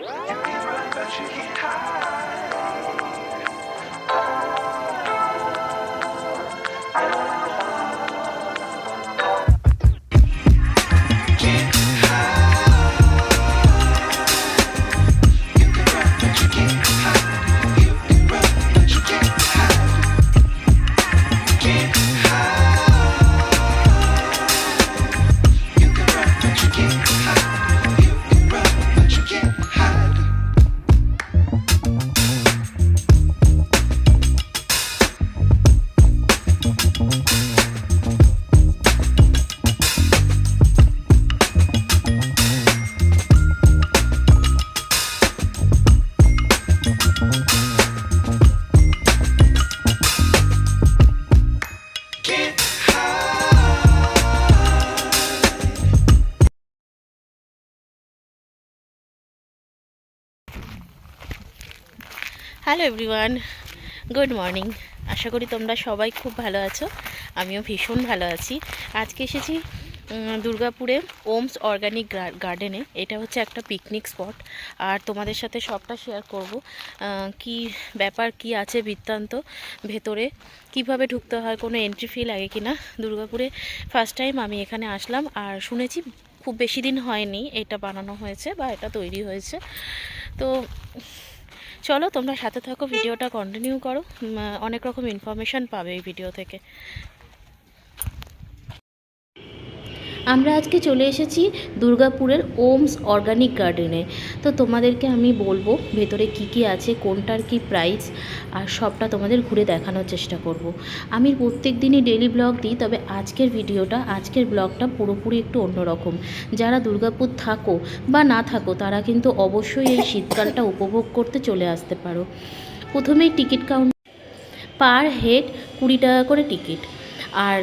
You give run, but you can't hide. Hello everyone good morning আশা করি তোমরা সবাই খুব ভালো আছো। আমিও ভীষণ ভালো আছি। আজকে এসেছি দুর্গাপুরে ওমস অর্গানিক গার্ডেনে এটা হচ্ছে একটা পিকনিক স্পট আর তোমাদের সাথে সবটা শেয়ার করব। কি ব্যাপার, কি আছে বৃত্তান্ত ভেতরে? কীভাবে ঢুকতে হয়? কোনো এন্ট্রি ফি লাগে কিনা? দুর্গাপুরে ফার্স্ট টাইম আমি এখানে আসলাম। আর শুনেছি খুব বেশি দিন হয়নি। এটা বানানো হয়েছে বা এটা তৈরি হয়েছে। তো চলো তোমরা সাথে থাকো ভিডিওটা কন্টিনিউ করো। অনেক রকম ইনফরমেশান পাবে এই ভিডিও থেকে। আমরা আজকে চলে এসেছি দুর্গাপুরের ওমস অর্গানিক গার্ডেনে। তো তোমাদেরকে আমি বলব ভেতরে কি কি আছে, কোনটার কি প্রাইস, আর সবটা তোমাদের ঘুরে দেখানোর চেষ্টা করব। আমি প্রত্যেক দিনই ডেলি ব্লগ দিই, তবে আজকের ভিডিওটা, আজকের ব্লগটা পুরোপুরি একটু অন্যরকম যারা দুর্গাপুর থাকো বা না থাকো, তারা কিন্তু অবশ্যই এই শীতকালটা উপভোগ করতে চলে আসতে পারো। প্রথমেই টিকিট কাউন্ট, পার হেড কুড়ি টাকা করে টিকিট। আর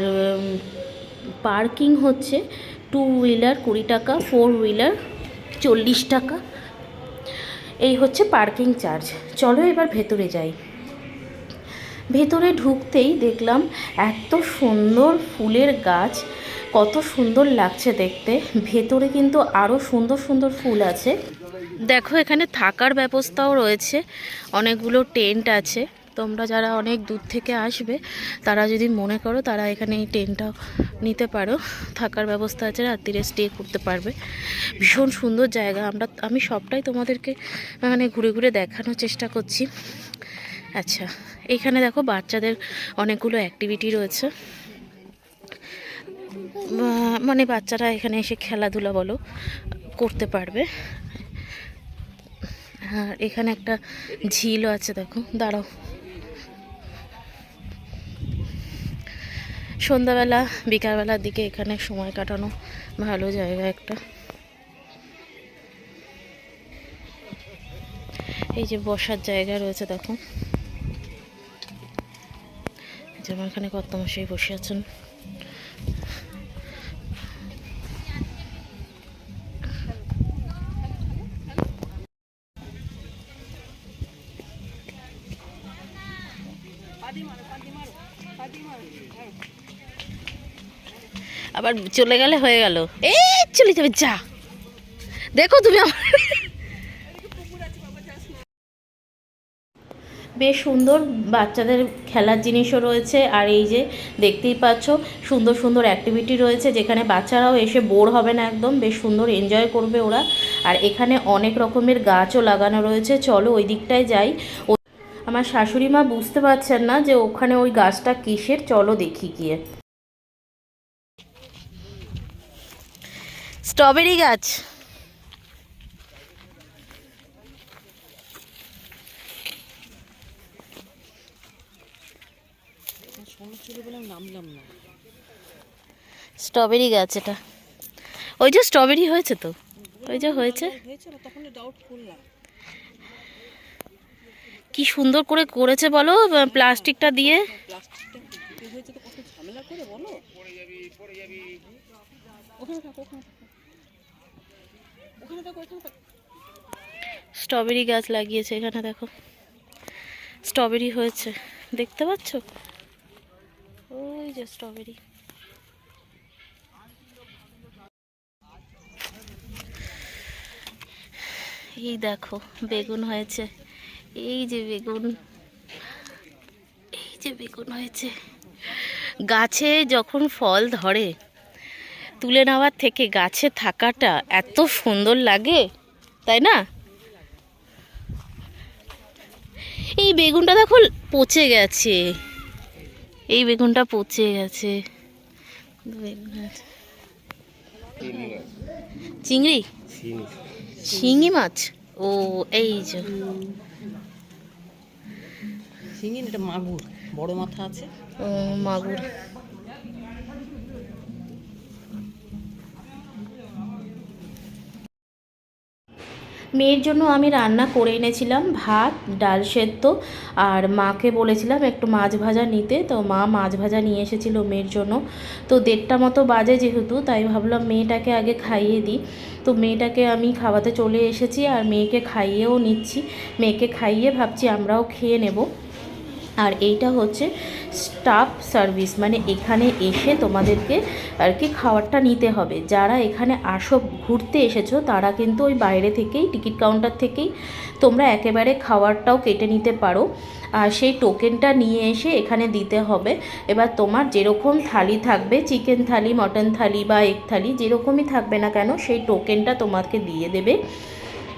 পার্কিং হচ্ছে টু হুইলার কুড়ি টাকা, ফোর হুইলার চল্লিশ টাকা। এই হচ্ছে পার্কিং চার্জ। চলো এবার ভেতরে যাই। ভেতরে ঢুকতেই দেখলাম এত সুন্দর ফুলের গাছ, কত সুন্দর লাগছে দেখতে। ভেতরে কিন্তু আরও সুন্দর সুন্দর ফুল আছে। দেখো এখানে থাকার ব্যবস্থাও রয়েছে, অনেকগুলো টেন্ট আছে। তোমরা যারা অনেক দূর থেকে আসবে, তারা যদি মনে করো তারা এখানে এই টেন্টটাও নিতে পারো, থাকার ব্যবস্থা আছে, রাত্রিরে স্টে করতে পারবে। ভীষণ সুন্দর জায়গা। আমরা, আমি সবটাই তোমাদেরকে মানে ঘুরে ঘুরে দেখানোর চেষ্টা করছি। আচ্ছা এখানে দেখো বাচ্চাদের অনেকগুলো অ্যাক্টিভিটি রয়েছে। মানে বাচ্চারা এখানে এসে খেলাধুলা বলো, করতে পারবে। আর এখানে একটা ঝিলও আছে, দেখো, দাঁড়াও। সন্ধ্যাবেলা, বিকালবেলার দিকে এখানে সময় কাটানো ভালো জায়গা একটা। এই যে বসার জায়গা রয়েছে, দেখো। যেমন এখানে কত মশাই বসে আছেন। আবার চলে গেলে হয়ে গেল। এ চলে যাবে, যা। দেখো তুমি আমার বেশ সুন্দর বাচ্চাদের খেলার জিনিসও রয়েছে, আর এই যে দেখতেই পাচ্ছ, সুন্দর সুন্দর অ্যাক্টিভিটি রয়েছে, যেখানে বাচ্চারাও এসে বোর হবে না একদম, বেশ সুন্দর এনজয় করবে ওরা। আর এখানে অনেক রকমের গাছও লাগানো রয়েছে, চলো ওই দিকটায় যাই। আমার শাশুড়ি মা বুঝতে পারছেন না যে ওখানে ওই গাছটা কিসের, চলো দেখি গিয়ে। স্ট্রবেরি গাছ। স্ট্রবেরি গাছ এটা। ওই যে স্ট্রবেরি হয়েছে তো? ওই যে হয়েছে? কি সুন্দর করে করেছে বলো প্লাস্টিকটা দিয়ে? স্ট্রবেরি গাছ লাগিয়েছে এখানে, দেখো। স্ট্রবেরি হয়েছে। দেখতে পাচ্ছ? ওই যে স্ট্রবেরি। এই দেখো, বেগুন হয়েছে। এই যে বেগুন। এই যে বেগুন হয়েছে। গাছে যখন ফল ধরে তুলে নেওয়ার থেকে গাছে থাকাটা এত সুন্দর লাগে তাই না? এই বেগুনটা দেখো পচে গেছে। এই বেগুনটা পচে গেছে। চিংড়ি? শিঙি মাছ? ও এই যে। শিঙি এটা মাগুর বড় মাথা আছে। ও মাগুর। মেয়ের জন্য আমি রান্না করে এনেছিলাম ভাত, ডাল সেদ্ধ আর মাকে বলেছিলাম একটু মাছ ভাজা নিতে। তো মা মাছ ভাজা নিয়ে এসেছিল মেয়ের জন্য। তো দেড়টা মতো বাজে যেহেতু, তাই ভাবলাম মেয়েটাকে আগে খাইয়ে দিই। তো মেয়েটাকে আমি খাওয়াতে চলে এসেছি আর মেয়েকে খাইয়েও নিচ্ছি। মেয়েকে খাইয়ে ভাবছি আমরাও খেয়ে নেব। আর এইটা হচ্ছে স্টাফ সার্ভিস মানে এখানে এসে তোমাদেরকে আর কি খাবারটা নিতে হবে। যারা এখানে আসো, ঘুরতে এসেছ, তারা কিন্তু ওই বাইরে থেকেই, টিকিট কাউন্টার থেকেই তোমরা একেবারে খাবারটাও কেটে নিতে পারো। আর সেই টোকেনটা নিয়ে এসে এখানে দিতে হবে। এবার তোমার যেরকম থালি থাকবে, চিকেন থালি, মটন থালি বা এগ থালি, যেরকমই থাকবে না কেন, সেই টোকেনটা তোমাকে দিয়ে দেবে।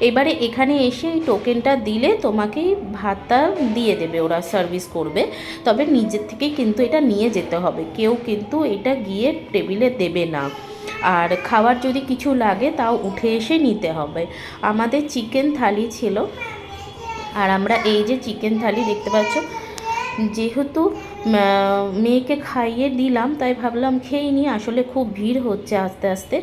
এবারে এখানে এসে এই টোকেনটা দিলে তোমাকে ভাতটা দিয়ে দেবে, ওরা সার্ভিস করবে। তবে নিজের থেকে কিন্তু এটা নিয়ে যেতে হবে। কেউ কিন্তু এটা গিয়ে টেবিলে দেবে না। আর খাবার যদি কিছু লাগে তাও উঠে এসে নিতে হবে। আমাদের চিকেন থালি ছিল। আর আমরা এই যে চিকেন থালি দেখতে পাচ্ছ যেহেতু মেয়েকে খাইয়ে দিলাম, তাই ভাবলাম খেয়ে নিই। আসলে খুব ভিড় হচ্ছে আস্তে আস্তে।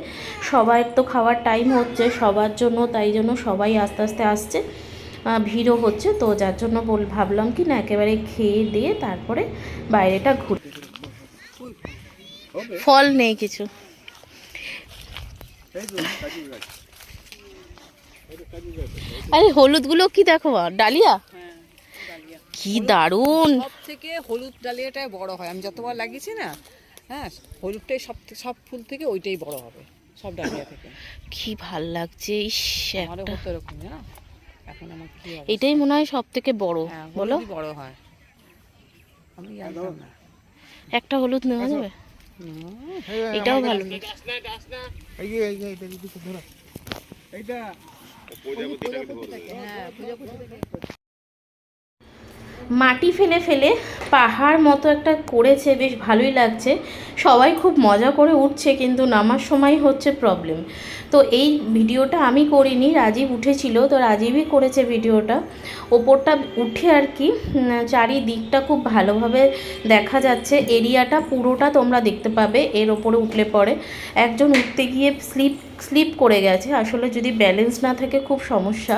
সবার তো খাওয়ার টাইম হচ্ছে, সবার জন্য, তাই জন্য সবাই আস্তে আস্তে আসছে। ভিড়ও হচ্ছে, তো যার জন্য বল, ভাবলাম কি না, একেবারে খেয়ে দিয়ে তারপরে বাইরেটা ঘুরে ফল নেই কিছু। আরে, হলুদগুলো কি দেখো ডালিয়া? কি দারুণ সব থেকে হলুদ ডালিয়াটাই বড় হয় আমি যতবার লাগিয়েছি না হ্যাঁ হলুদটাই সব থেকে- সব ফুল থেকে ওইটাই বড় হবে সব ডালিয়া থেকে কি ভালো লাগছে ইস একটা হতো এরকম জানো এখন আমার কি হবে এটাই মনে হয় সব থেকে বড় হ্যাঁ বলো বড় হয় আমি জানতাম না একটা হলুদ নেওয়া যাবে এটাও ভালো হ্যাঁ থেকে মাটি ফেলে ফেলে পাহাড় মতো একটা করেছে, বেশ ভালোই লাগছে। সবাই খুব মজা করে উঠছে, কিন্তু নামার সময় হচ্ছে প্রবলেম তো এই ভিডিওটা আমি করিনি, রাজীব উঠেছিল, তো রাজীবই করেছে ভিডিওটা। ওপরটা উঠে আর কি চারিদিকটা খুব ভালোভাবে দেখা যাচ্ছে। এরিয়াটা পুরোটা তোমরা দেখতে পাবে, এর ওপরে উঠলে পরে। একজন উঠতে গিয়ে স্লিপ স্লিপ করে গেছে। আসলে যদি ব্যালেন্স না থাকে খুব সমস্যা।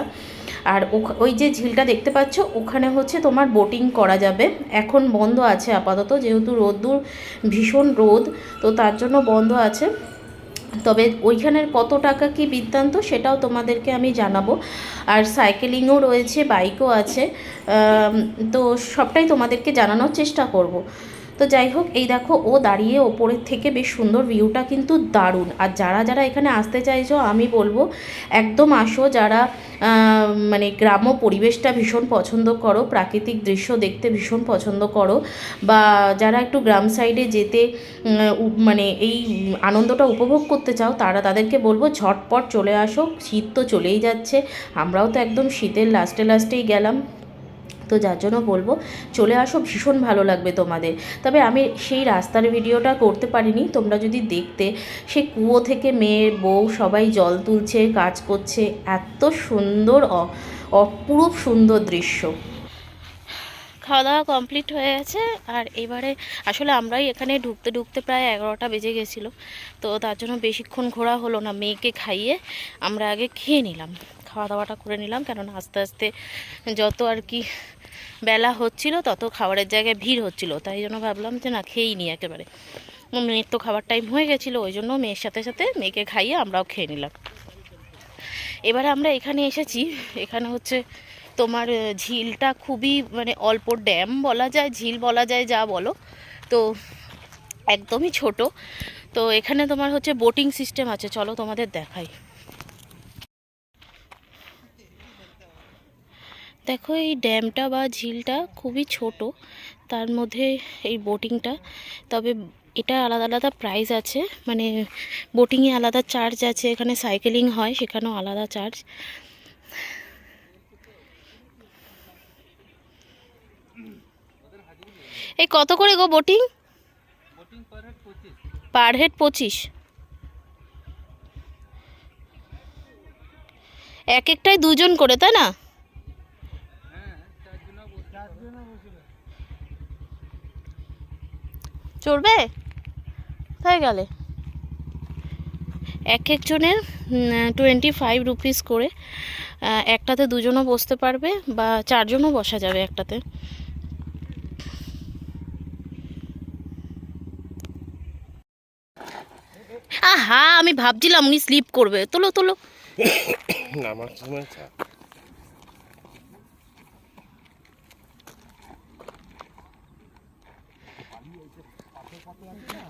আর ওই যে ঝিলটা দেখতে পাচ্ছ, ওখানে হচ্ছে তোমার বোটিং করা যাবে। এখন বন্ধ আছে আপাতত, যেহেতু রোদ্দুর, ভীষণ রোদ, তো তার জন্য বন্ধ আছে। তবে ওইখানের কত টাকা কি বৃত্তান্ত সেটাও তোমাদেরকে আমি জানাব। আর সাইকেলিংও রয়েছে বাইকও আছে। তো সবটাই তোমাদেরকে জানানোর চেষ্টা করব। তো যাই হোক, এই দেখো, ও দাঁড়িয়ে ওপরের থেকে বেশ সুন্দর ভিউটা কিন্তু দারুণ। আর যারা যারা এখানে আসতে চাইছো, আমি বলব, একদম আসো যারা মানে গ্রাম্য পরিবেশটা ভীষণ পছন্দ করো, প্রাকৃতিক দৃশ্য দেখতে ভীষণ পছন্দ করো, বা যারা একটু গ্রাম সাইডে যেতে মানে এই আনন্দটা উপভোগ করতে চাও, তারা তাদেরকে বলব, ঝটপট চলে আসো, শীত তো চলেই যাচ্ছে, আমরাও তো একদম শীতের লাস্টে লাস্টেই গেলাম। তো যার জন্য বলব, চলে আসো, ভীষণ ভালো লাগবে তোমাদের। তবে আমি সেই রাস্তার ভিডিওটা করতে পারিনি, তোমরা যদি দেখতে, সে কুয়ো থেকে মেয়ের বউ, সবাই জল তুলছে, কাজ করছে, এত সুন্দর অপরূপ সুন্দর দৃশ্য। খাওয়া দাওয়া কমপ্লিট হয়ে গেছে, আর এবারে আসলে আমরাই এখানে ঢুকতে ঢুকতে প্রায় এগারোটা বেজে গেছিল। তো তার জন্য বেশিক্ষণ ঘোরা হলো না, মেয়েকে খাইয়ে আমরা আগে খেয়ে নিলাম খাওয়া দাওয়াটা করে নিলাম, কেননা আস্তে আস্তে যত আর কি বেলা হচ্ছিল, তত খাবারের জায়গায় ভিড় হচ্ছিল। তাই জন্য ভাবলাম যে না, খেয়েই নিই একেবারে। মেয়ের তো খাবার টাইম হয়ে গেছিল, ওই জন্য মেয়ের সাথে সাথে মেয়েকে খাইয়ে আমরাও খেয়ে নিলাম। এবারে আমরা এখানে এসেছি। এখানে হচ্ছে তোমার ঝিলটা খুবই মানে অল্প ড্যাম বলা যায়, ঝিল বলা যায় যা বলো। তো একদমই ছোট। তো এখানে তোমার হচ্ছে বোটিং সিস্টেম আছে। চলো তোমাদের দেখাই। দেখো এই ড্যামটা বা ঝিলটা খুবই ছোট, তার মধ্যে এই বোটিংটা। তবে এটা আলাদা আলাদা প্রাইস আছে মানে বোটিংয়ে আলাদা চার্জ আছে, এখানে সাইকেলিং হয়, সেখানেও আলাদা চার্জ এই কত করে গো বোটিং? পার হেড পঁচিশ। এক একটাই দুজন করে, তাই না? চড়বে? তাই গেলে। এক একজনের টোয়েন্টি ফাইভ রুপিস করে একটাতে দুজনও বসতে পারবে বা চারজনও বসা যাবে একটাতে। আহা, আমি ভাবছিলাম উনি স্লিপ করবে। তোলো তোলো।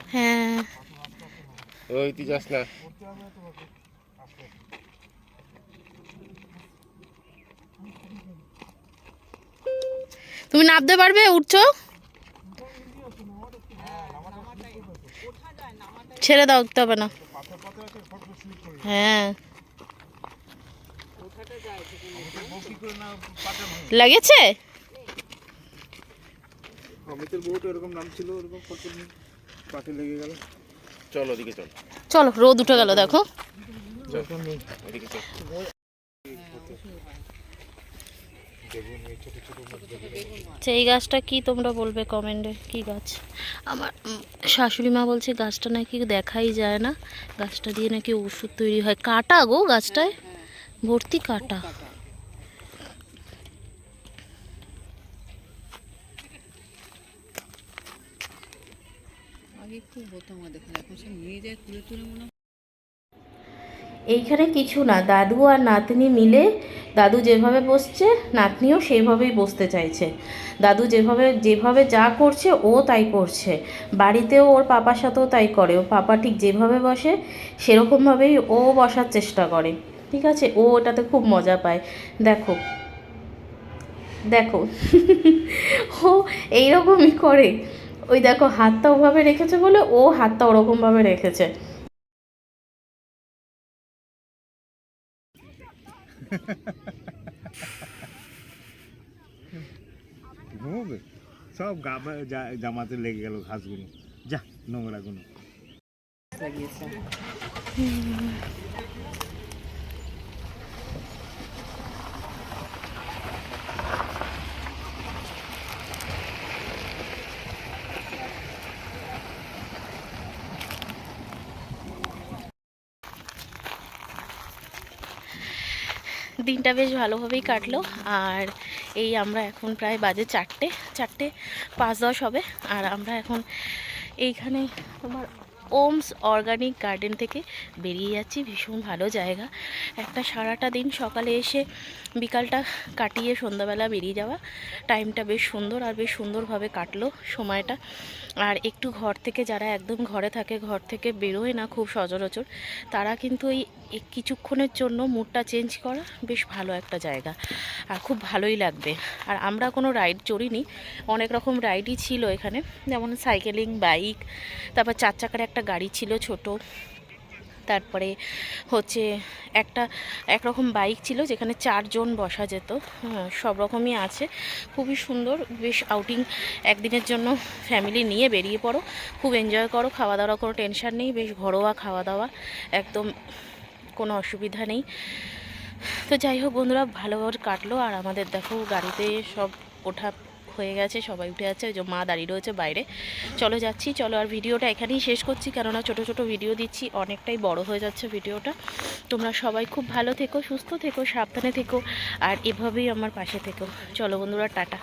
হ্যাঁ। ওই তুই যাস না। তুমি নামতে পারবে উঠছো? ছেড়ে দাও উঠতে হবে না। হ্যাঁ। লেগেছে? অমিতের বউটা এরকম নাম ছিল ওরকম লেগে গেল। চল ওদিকে চল। চলো রোদ উঠে গেল দেখো। এই গাছটা কি তোমরা বলবে কমেন্টে? কি গাছ? আমার শাশুড়ি মা বলছে গাছটা নাকি দেখাই যায় না। গাছটা দিয়ে নাকি ওষুধ তৈরি হয়। কাটা গো গাছটায়? ভর্তি কাটা আগে খুব আমাদের এখানে সব নিয়ে যায় তুলে তুলে মনে এইখানে কিছু না, দাদু আর নাতনি মিলে, দাদু যেভাবে বসছে, নাতনিও সেইভাবেই বসতে চাইছে। দাদু যেভাবে যেভাবে যা করছে, ও তাই করছে। বাড়িতেও ওর পাপার সাথেও তাই করে। ও পাপা ঠিক যেভাবে বসে, সেরকমভাবেই ও বসার চেষ্টা করে। ঠিক আছে? ও ওটাতে খুব মজা পায়। দেখো। দেখো। ও এইরকমই করে। ওই দেখো হাতটা ওভাবে রেখেছে বলে ও হাতটা ওরকমভাবে রেখেছে। ঘুমোবে? সব জামাতে লেগে গেল ঘাসগুলো। যা নোংরাগুলো। লাগিয়েছে। দিনটা বেশ ভালোভাবেই কাটলো। আর এই আমরা এখন প্রায় বাজে চারটে চারটে পাঁচ দশ হবে। আর আমরা এখন এইখানে তোমার ওমস অর্গানিক গার্ডেন থেকে বেরিয়ে যাচ্ছি। ভীষণ ভালো জায়গা। একটা সারাটা দিন সকালে এসে বিকালটা কাটিয়ে সন্ধ্যাবেলা বেরিয়ে যাওয়া। টাইমটা বেশ সুন্দর আর বেশ সুন্দরভাবে কাটলো সময়টা। আর একটু ঘর থেকে যারা একদম ঘরে থাকে, ঘর থেকে বেরোয় না খুব সচরাচর, তারা কিন্তু এই কিছুক্ষণের জন্য মুডটা চেঞ্জ করা বেশ ভালো একটা জায়গা। আর খুব ভালোই লাগবে। আর আমরা কোনো রাইড চড়িনি। অনেক রকম রাইডই ছিল এখানে। যেমন সাইকেলিং, বাইক, তারপর চার চাকার একটা গাড়ি ছিল ছোট। তারপরে হচ্ছে একটা একরকম বাইক ছিল যেখানে চারজন বসা যেত। হ্যাঁ, সব রকমই আছে। খুবই সুন্দর। বেশ আউটিং একদিনের জন্য ফ্যামিলি নিয়ে বেরিয়ে পড়ো। খুব এনজয় করো খাওয়া দাওয়ার কোনো টেনশন নেই। বেশ ঘরোয়া খাওয়া দাওয়া একদম কোনো অসুবিধা নেই। তো যাই হোক বন্ধুরা ভালোভাবে কাটলো। আর আমাদের দেখো গাড়িতে সব ওঠা হয়ে গেছে, সবাই উঠে যাচ্ছে, ওই যে মা দাঁড়িয়ে রয়েছে বাইরে। চলো যাচ্ছি, চলো আর ভিডিওটা এখানেই শেষ করছি, কেননা ছোট ছোট ভিডিও দিচ্ছি, অনেকটাই বড় হয়ে যাচ্ছে ভিডিওটা। তোমরা সবাই খুব ভালো থেকো, সুস্থ থেকো, সাবধানে থেকো, আর এভাবেই আমার পাশে থেকো। চলো বন্ধুরা, টাটা।